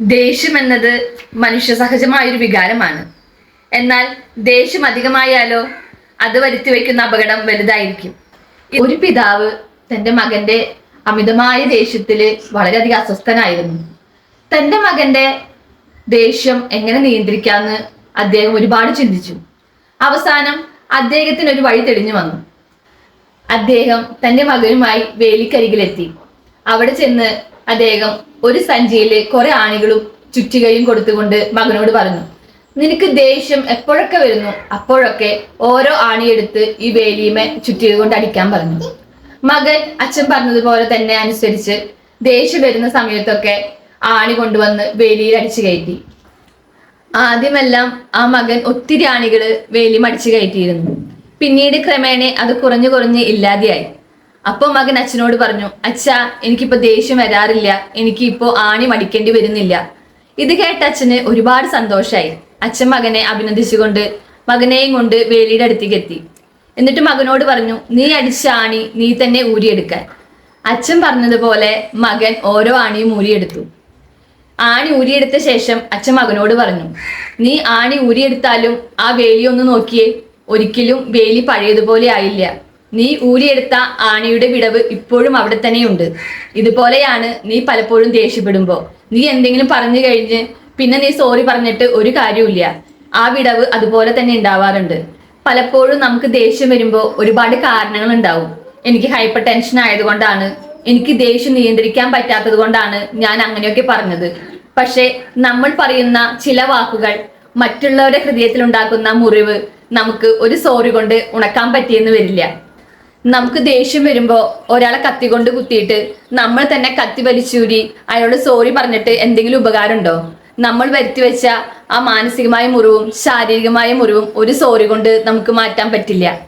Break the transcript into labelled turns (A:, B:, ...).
A: ദേഷ്യം എന്നത് മനുഷ്യ സഹജമായൊരു വികാരമാണ്. എന്നാൽ ദേഷ്യം അധികമായാലോ അത് വരുത്തി വയ്ക്കുന്ന അപകടം വലുതായിരിക്കും. ഒരു പിതാവ് തന്റെ മകന്റെ അമിതമായ ദേഷ്യത്തിൽ വളരെയധികം അസ്വസ്ഥനായിരുന്നു. തന്റെ മകന്റെ ദേഷ്യം എങ്ങനെ നിയന്ത്രിക്കാമെന്ന് അദ്ദേഹം ഒരുപാട് ചിന്തിച്ചു. അവസാനം അദ്ദേഹത്തിന് ഒരു വഴി തെളിഞ്ഞു വന്നു. അദ്ദേഹം തന്റെ മകനുമായി വേലിക്കരികിലെത്തി. അവിടെ ചെന്ന് അദ്ദേഹം ഒരു സഞ്ചിയിൽ കുറെ ആണികളും ചുറ്റികയും കൊടുത്തുകൊണ്ട് മകനോട് പറഞ്ഞു നിനക്ക് ദേഷ്യം എപ്പോഴൊക്കെ വരുന്നു? അപ്പോഴൊക്കെ ഓരോ ആണിയെടുത്ത് ഈ വേലിയുമെ ചുറ്റിക കൊണ്ട് അടിക്കാൻ പറഞ്ഞു. മകൻ അച്ഛൻ പറഞ്ഞതുപോലെ തന്നെ അനുസരിച്ച് ദേഷ്യം വരുന്ന സമയത്തൊക്കെ ആണി കൊണ്ടുവന്ന് വേലിയിൽ അടിച്ചു കയറ്റി. ആദ്യമെല്ലാം ആ മകൻ ഒത്തിരി ആണികൾ വേലി മടിച്ചു കയറ്റിയിരുന്നു. പിന്നീട് ക്രമേണ അത് കുറഞ്ഞു കുറഞ്ഞ് ഇല്ലാതെയായി. അപ്പൊ മകൻ അച്ഛനോട് പറഞ്ഞു അച്ഛാ എനിക്കിപ്പോ ദേഷ്യം വരാറില്ല. എനിക്ക് ഇപ്പോ ആണി മടിക്കേണ്ടി വരുന്നില്ല. ഇത് കേട്ട അച്ഛന് ഒരുപാട് സന്തോഷായി. അച്ഛൻ മകനെ അഭിനന്ദിച്ചുകൊണ്ട് മകനെയും കൊണ്ട് വേലിയുടെ അടുത്തേക്ക് എത്തി. എന്നിട്ട് മകനോട് പറഞ്ഞു നീ അടിച്ച ആണി നീ തന്നെ ഊരിയെടുക്കാൻ. അച്ഛൻ പറഞ്ഞതുപോലെ മകൻ ഓരോ ആണിയും ഊരിയെടുത്തു. ആണി ഊരിയെടുത്ത ശേഷം അച്ഛൻ മകനോട് പറഞ്ഞു നീ ആണി ഊരിയെടുത്താലും ആ വേലി ഒന്ന് നോക്കിയേ. ഒരിക്കലും വേലി പഴയതുപോലെ ആയില്ല. നീ ഊരിയെടുത്ത ആണിയുടെ വിടവ് ഇപ്പോഴും അവിടെ തന്നെയുണ്ട്. ഇതുപോലെയാണ് നീ പലപ്പോഴും ദേഷ്യപ്പെടുമ്പോ. നീ എന്തെങ്കിലും പറഞ്ഞു കഴിഞ്ഞ് പിന്നെ നീ സോറി പറഞ്ഞിട്ട് ഒരു കാര്യമില്ല ആ വിടവ് അതുപോലെ തന്നെ ഉണ്ടാവാറുണ്ട്. പലപ്പോഴും നമുക്ക് ദേഷ്യം വരുമ്പോൾ ഒരുപാട് കാരണങ്ങൾ ഉണ്ടാവും എനിക്ക് ഹൈപ്പർ ടെൻഷൻ ആയതുകൊണ്ടാണ് എനിക്ക് ദേഷ്യം നിയന്ത്രിക്കാൻ പറ്റാത്തത് കൊണ്ടാണ് ഞാൻ അങ്ങനെയൊക്കെ പറഞ്ഞത്. പക്ഷേ നമ്മൾ പറയുന്ന ചില വാക്കുകൾ മറ്റുള്ളവരുടെ ഹൃദയത്തിൽ ഉണ്ടാക്കുന്ന മുറിവ് നമുക്ക് ഒരു സോറി കൊണ്ട് ഉണക്കാൻ പറ്റിയെന്ന് വരില്ല. നമുക്ക് ദേഷ്യം വരുമ്പോൾ ഒരാളെ കത്തി കൊണ്ട് കുത്തിയിട്ട് നമ്മൾ തന്നെ കത്തി വലിച്ചൂരി അയാളോട് സോറി പറഞ്ഞിട്ട് എന്തെങ്കിലും ഉപകാരമുണ്ടോ? നമ്മൾ വരുത്തി വെച്ച ആ മാനസികമായ മുറിവും ശാരീരികമായ മുറിവും ഒരു സോറി കൊണ്ട് നമുക്ക് മാറ്റാൻ പറ്റില്ല.